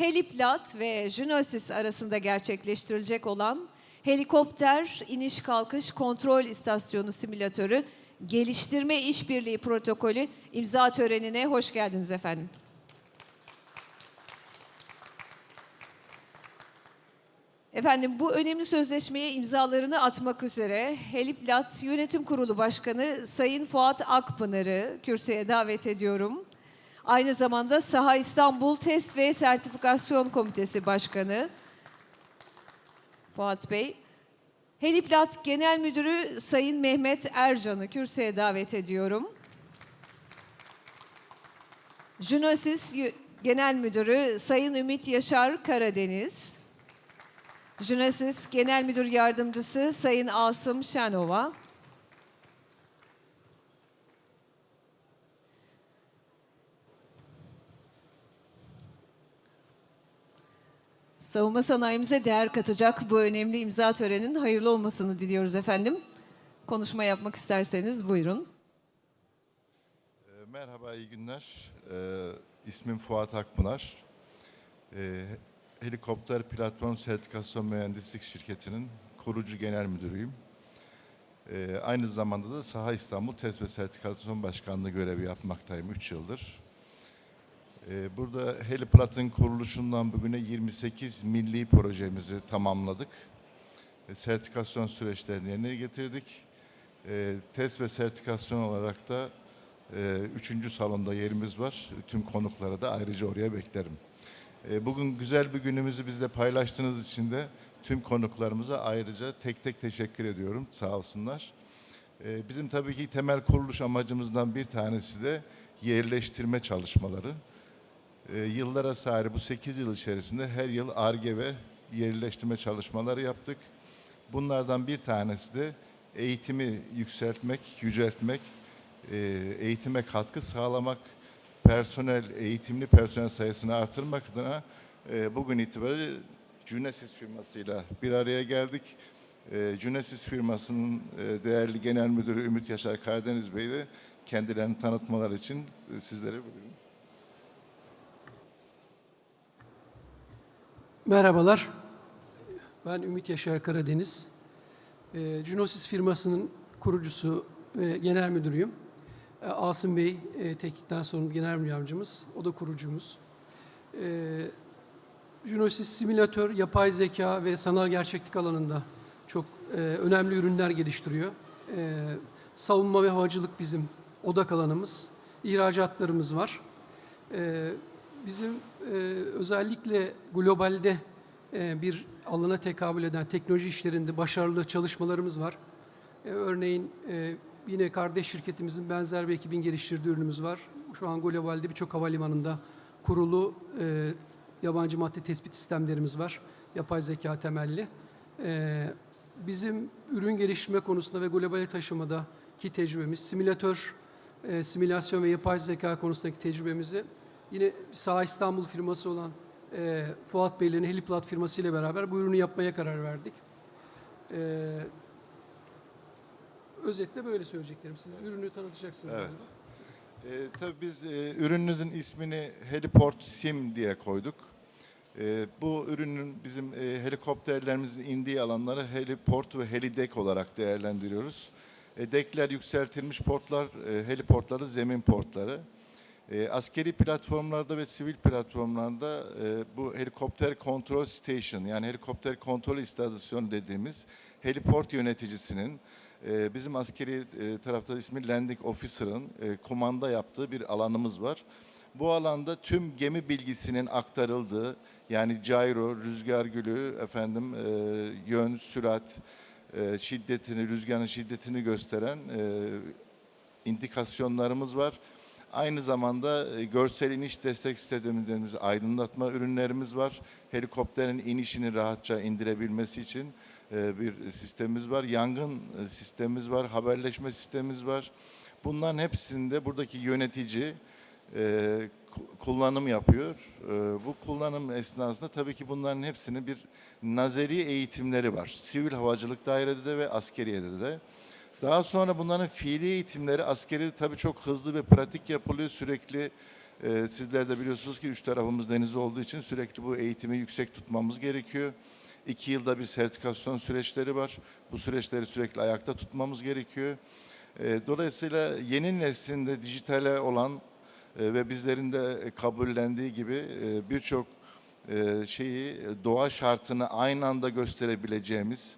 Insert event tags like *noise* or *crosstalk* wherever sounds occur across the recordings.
Heliplat ve Junosis arasında gerçekleştirilecek olan helikopter iniş kalkış kontrol istasyonu simülatörü geliştirme işbirliği protokolü imza törenine hoş geldiniz efendim. Efendim bu önemli sözleşmeye imzalarını atmak üzere Heliplat Yönetim Kurulu Başkanı Sayın Fuat Akpınar'ı kürsüye davet ediyorum. Aynı zamanda Saha İstanbul Test ve Sertifikasyon Komitesi Başkanı Fuat Bey. Heliplat Genel Müdürü Sayın Mehmet Ercan'ı kürsüye davet ediyorum. Junosis Genel Müdürü Sayın Ümit Yaşar Karadeniz. Junesis Genel Müdür Yardımcısı Sayın Asım Şenova. Savunma sanayimize değer katacak bu önemli imza töreninin hayırlı olmasını diliyoruz efendim. Konuşma yapmak isterseniz buyurun. E, Merhaba, iyi günler. E, ismim Fuat Akpınar. E, Helikopter Platform Sertifikasyon Mühendislik Şirketi'nin kurucu genel müdürüyüm. E, aynı zamanda da Saha İstanbul Test ve Sertifikasyon Başkanlığı görevi yapmaktayım 3 yıldır. E, burada Heliplat'ın kuruluşundan bugüne 28 milli projemizi tamamladık. E, sertifikasyon süreçlerini yerine getirdik. E, test ve sertifikasyon olarak da ee, Üçüncü salonda yerimiz var. Tüm konuklara da ayrıca oraya beklerim. Ee, Bugün güzel bir günümüzü bizle paylaştığınız için de tüm konuklarımıza ayrıca tek tek teşekkür ediyorum. Sağ olsunlar. Ee, Bizim tabii ki temel kuruluş amacımızdan bir tanesi de yerleştirme çalışmaları. Ee, Yıllara sahip bu 8 yıl içerisinde her yıl ARGE ve yerleştirme çalışmaları yaptık. Bunlardan bir tanesi de eğitimi yükseltmek, yüceltmek, e, eğitime katkı sağlamak, personel, eğitimli personel sayısını artırmak adına e, bugün itibariyle Junesis firmasıyla bir araya geldik. E, firmasının e, değerli genel müdürü Ümit Yaşar Karadeniz Bey de kendilerini tanıtmalar için e, sizlere buyurun. Merhabalar. Ben Ümit Yaşar Karadeniz. E, Junosis firmasının kurucusu ve genel müdürüyüm. E, Asım Bey e, teknikten sorumlu genel müdür yardımcımız. O da kurucumuz. E, Junosis simülatör, yapay zeka ve sanal gerçeklik alanında çok e, önemli ürünler geliştiriyor. E, savunma ve havacılık bizim odak alanımız. İhracatlarımız var. E, bizim e, özellikle globalde e, bir alana tekabül eden teknoloji işlerinde başarılı çalışmalarımız var. E, örneğin e, yine kardeş şirketimizin benzer bir ekibin geliştirdiği ürünümüz var. Şu an globalde birçok havalimanında kurulu e, yabancı madde tespit sistemlerimiz var. Yapay zeka temelli. E, bizim ürün geliştirme konusunda ve globale taşımadaki tecrübemiz, simülatör, simülasyon ve yapay zeka konusundaki tecrübemizi yine Sağ İstanbul firması olan e, Fuat Beylerin Heliplat firması ile beraber bu ürünü yapmaya karar verdik. E, özetle böyle söyleyeceklerim. Siz ürünü tanıtacaksınız Evet. galiba. E, tabii biz e, ürününüzün ismini Heliport Sim diye koyduk. E, bu ürünün bizim e, helikopterlerimizin indiği alanları heliport ve helidek olarak değerlendiriyoruz. E, dekler yükseltilmiş portlar, e, heliportları zemin portları. E, askeri platformlarda ve sivil platformlarda e, bu helikopter kontrol station yani helikopter kontrol istasyonu dediğimiz heliport yöneticisinin e, bizim askeri e, tarafta ismi landing officer'ın e, kumanda yaptığı bir alanımız var. Bu alanda tüm gemi bilgisinin aktarıldığı yani gyro, rüzgar gülü, efendim e, yön, sürat, e, şiddetini, rüzgarın şiddetini gösteren e, indikasyonlarımız var. Aynı zamanda e, görsel iniş destek sistemlerimiz, aydınlatma ürünlerimiz var. Helikopterin inişini rahatça indirebilmesi için e, bir sistemimiz var. Yangın e, sistemimiz var, haberleşme sistemimiz var. Bunların hepsinde buradaki yönetici ku- kullanım yapıyor. Bu kullanım esnasında tabii ki bunların hepsinin bir nazeri eğitimleri var. Sivil havacılık dairede de ve askeriyede de. Daha sonra bunların fiili eğitimleri askeri tabii çok hızlı ve pratik yapılıyor. Sürekli E, sizler de biliyorsunuz ki üç tarafımız deniz olduğu için sürekli bu eğitimi yüksek tutmamız gerekiyor. İki yılda bir sertifikasyon süreçleri var. Bu süreçleri sürekli ayakta tutmamız gerekiyor. E, dolayısıyla yeni neslinde dijitale olan e, ve bizlerin de kabullendiği gibi e, birçok e, şeyi doğa şartını aynı anda gösterebileceğimiz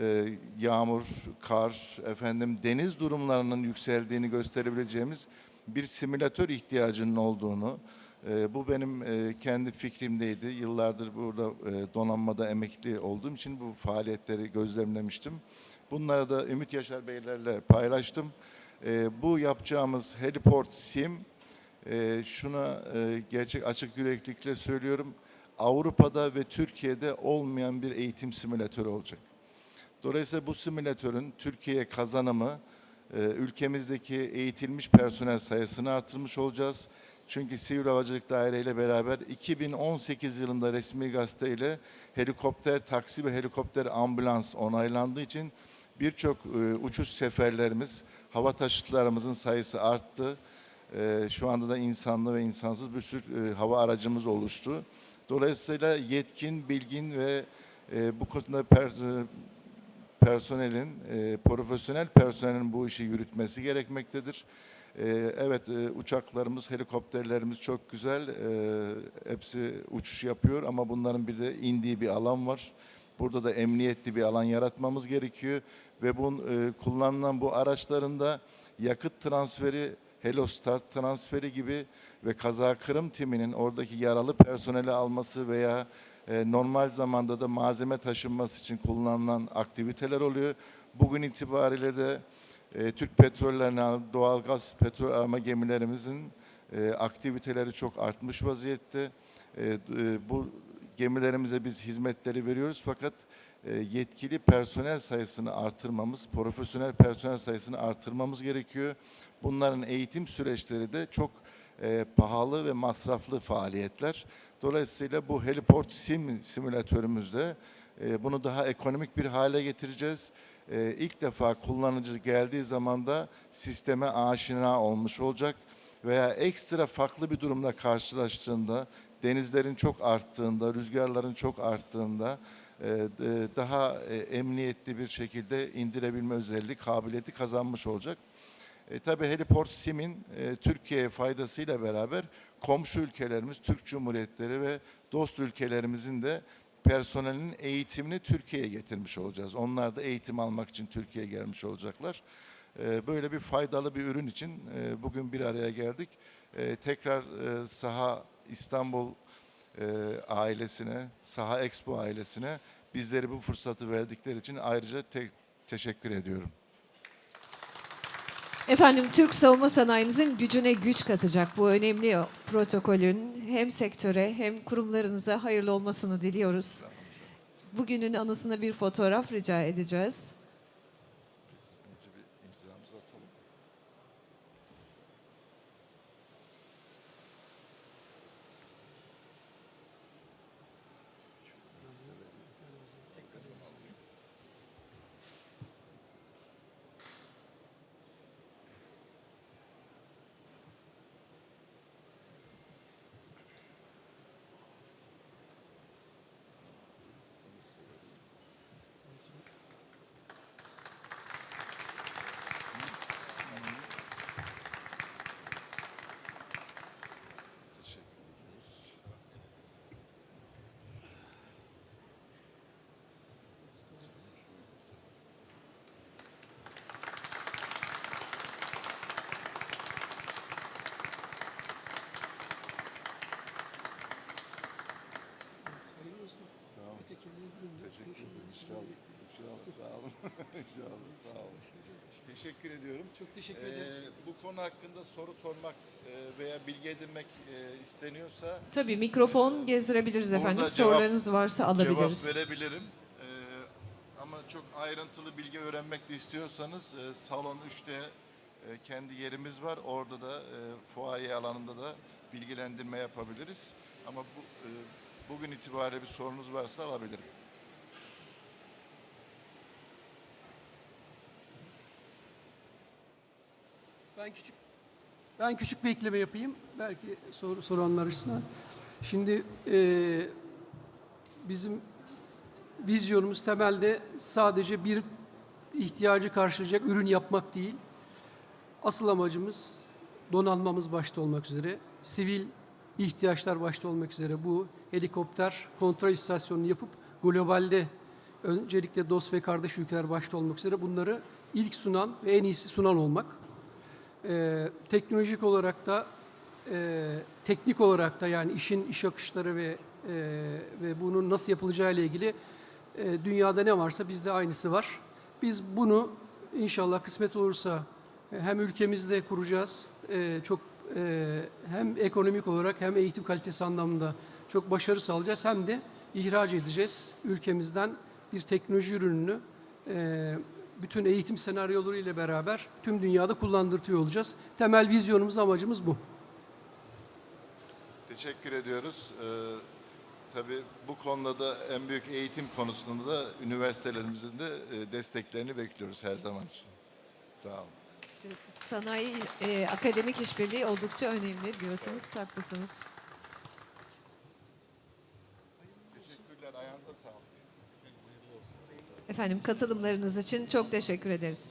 e, yağmur, kar, efendim deniz durumlarının yükseldiğini gösterebileceğimiz bir simülatör ihtiyacının olduğunu e, bu benim e, kendi fikrimdeydi. Yıllardır burada e, donanmada emekli olduğum için bu faaliyetleri gözlemlemiştim. Bunları da Ümit Yaşar Beylerle paylaştım. Bu yapacağımız Heliport Sim e, şuna gerçek açık yüreklilikle söylüyorum. Avrupa'da ve Türkiye'de olmayan bir eğitim simülatörü olacak. Dolayısıyla bu simülatörün Türkiye'ye kazanımı e, ülkemizdeki eğitilmiş personel sayısını artırmış olacağız. Çünkü Sivil Havacılık Daire ile beraber 2018 yılında resmi gazete ile helikopter taksi ve helikopter ambulans onaylandığı için birçok e, uçuş seferlerimiz, hava taşıtlarımızın sayısı arttı. E, şu anda da insanlı ve insansız bir sürü hava aracımız oluştu. Dolayısıyla yetkin, bilgin ve bu konuda personelin, e, profesyonel personelin bu işi yürütmesi gerekmektedir. E, evet e, uçaklarımız, helikopterlerimiz çok güzel. E, hepsi uçuş yapıyor ama bunların bir de indiği bir alan var. Burada da emniyetli bir alan yaratmamız gerekiyor ve bu e, kullanılan bu araçların da yakıt transferi, Helostart transferi gibi ve kaza kırım timinin oradaki yaralı personeli alması veya normal zamanda da malzeme taşınması için kullanılan aktiviteler oluyor. Bugün itibariyle de e, Türk petrollerine, doğalgaz petrol arama gemilerimizin e, aktiviteleri çok artmış vaziyette. E, e, bu gemilerimize biz hizmetleri veriyoruz fakat e, yetkili personel sayısını artırmamız, profesyonel personel sayısını artırmamız gerekiyor. Bunların eğitim süreçleri de çok e, pahalı ve masraflı faaliyetler. Dolayısıyla bu Heliport Sim simülatörümüzde e, bunu daha ekonomik bir hale getireceğiz. E, ilk defa kullanıcı geldiği zaman da sisteme aşina olmuş olacak veya ekstra farklı bir durumla karşılaştığında, denizlerin çok arttığında, rüzgarların çok arttığında e, e, daha e, emniyetli bir şekilde indirebilme özelliği, kabiliyeti kazanmış olacak. E, tabii Heliport Sim'in e, Türkiye'ye faydasıyla beraber komşu ülkelerimiz, Türk Cumhuriyetleri ve dost ülkelerimizin de personelinin eğitimini Türkiye'ye getirmiş olacağız. Onlar da eğitim almak için Türkiye'ye gelmiş olacaklar. E, böyle bir faydalı bir ürün için e, bugün bir araya geldik. E, tekrar e, Saha İstanbul e, ailesine, Saha Expo ailesine bizleri bu fırsatı verdikleri için ayrıca te- teşekkür ediyorum. Efendim Türk savunma sanayimizin gücüne güç katacak bu önemli protokolün hem sektöre hem kurumlarınıza hayırlı olmasını diliyoruz. Bugünün anısına bir fotoğraf rica edeceğiz. Teşekkür ederim. İnşallah. İnşallah. Sağ olun. İnşallah. *laughs* Sağ olun. Teşekkür ediyorum. Çok teşekkür Ee, ederiz. bu konu hakkında soru sormak e, veya bilgi edinmek e, isteniyorsa Tabii mikrofon gezdirebiliriz efendim. cevap- Sorularınız varsa alabiliriz. cevap verebilirim. Ee, ama çok ayrıntılı bilgi öğrenmek de istiyorsanız e, salon 3'te e, kendi yerimiz var. Orada da e, fuaye alanında da bilgilendirme yapabiliriz. Ama bu e, bugün itibariyle bir sorunuz varsa alabilirim. Ben küçük Ben küçük bir ekleme yapayım. Belki sor, soranlar açısından. Şimdi e, bizim vizyonumuz temelde sadece bir ihtiyacı karşılayacak ürün yapmak değil. Asıl amacımız donanmamız başta olmak üzere, sivil ihtiyaçlar başta olmak üzere bu helikopter kontrol istasyonunu yapıp globalde öncelikle dost ve kardeş ülkeler başta olmak üzere bunları ilk sunan ve en iyisi sunan olmak. Ee, teknolojik olarak da e, teknik olarak da yani işin iş akışları ve e, ve bunun nasıl yapılacağı ile ilgili e, dünyada ne varsa bizde aynısı var. Biz bunu inşallah kısmet olursa e, hem ülkemizde kuracağız. e, çok e, hem ekonomik olarak hem eğitim kalitesi anlamında çok başarı sağlayacağız hem de ihraç edeceğiz ülkemizden bir teknoloji ürününü e, bütün eğitim senaryoları ile beraber tüm dünyada kullandırtıyor olacağız. Temel vizyonumuz, amacımız bu. Teşekkür ediyoruz. Ee, tabii bu konuda da en büyük eğitim konusunda da üniversitelerimizin de e, desteklerini bekliyoruz her zaman için. Sağ olun. Sanayi e, akademik işbirliği oldukça önemli diyorsunuz. Haklısınız. Teşekkürler. Ayağınıza sağlık. Efendim katılımlarınız için çok teşekkür ederiz.